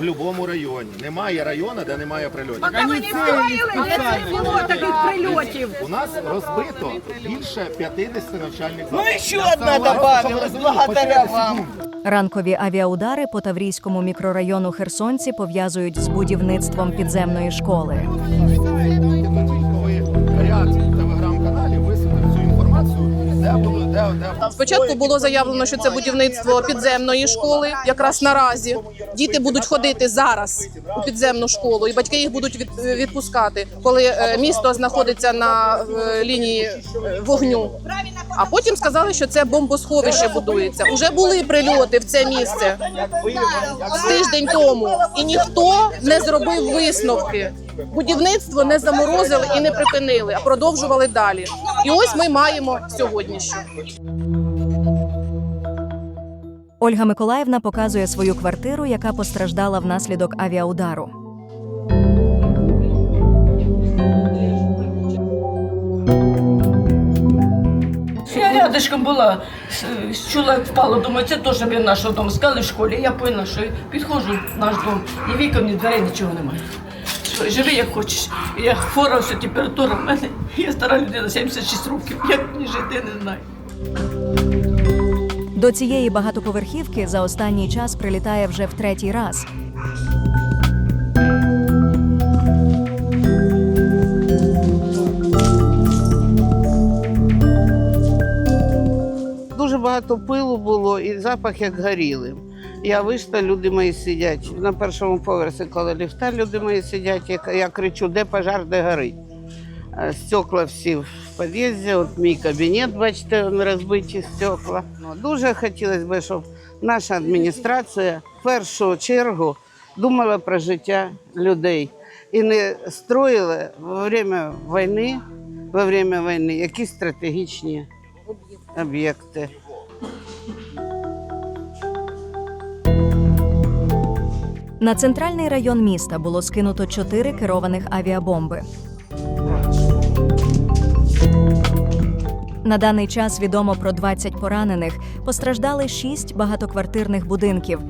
в будь-якому районі. Немає району, де немає прильотів. Поки ви не встроїли, не було таких прильотів. У нас розбито більше 50 навчальних Ну і ще одна добавилась, благодаря вам. Ранкові авіаудари по Таврійському мікрорайону Херсонці пов'язують з будівництвом підземної школи. Спочатку було заявлено, що це будівництво підземної школи. Якраз наразі діти будуть ходити зараз у підземну школу, і батьки їх будуть від- відпускати, коли е, місто знаходиться на е, лінії е, вогню. А потім сказали, що це бомбосховище будується. Уже були прильоти в це місце тиждень тому, і ніхто не зробив висновки. Будівництво не заморозили і не припинили, а продовжували далі. І ось ми маємо сьогоднішню. Ольга Миколаївна показує свою квартиру, яка постраждала внаслідок авіаудару. Я рядышком була, чула, як впало, думаю, це теж він наш дом. Сказали в школі, я поняла, що підходжу в наш дом, ні вікон, ні дверей, нічого немає. Що, живи як хочеш. Я хвора, все, температура в мене. Я стара людина, 76 років. Як мені жити, не знаю. До цієї багатоповерхівки за останній час прилітає вже в третій раз. Дуже багато пилу було і запах як горілим. Я вийшла, люди мої сидять на першому поверсі, коли ліфта, люди мої сидять. Я, я кричу, де пожар, де горить. Е, Стекла всі в під'їзді, от мій кабінет, бачите, розбиті стекла. Ну, дуже хотілося б, щоб наша адміністрація в першу чергу думала про життя людей і не строїла во время війни, во время війни якісь стратегічні об'єкти. На центральний район міста було скинуто чотири керованих авіабомби. На даний час відомо про 20 поранених. Постраждали 6 багатоквартирних будинків.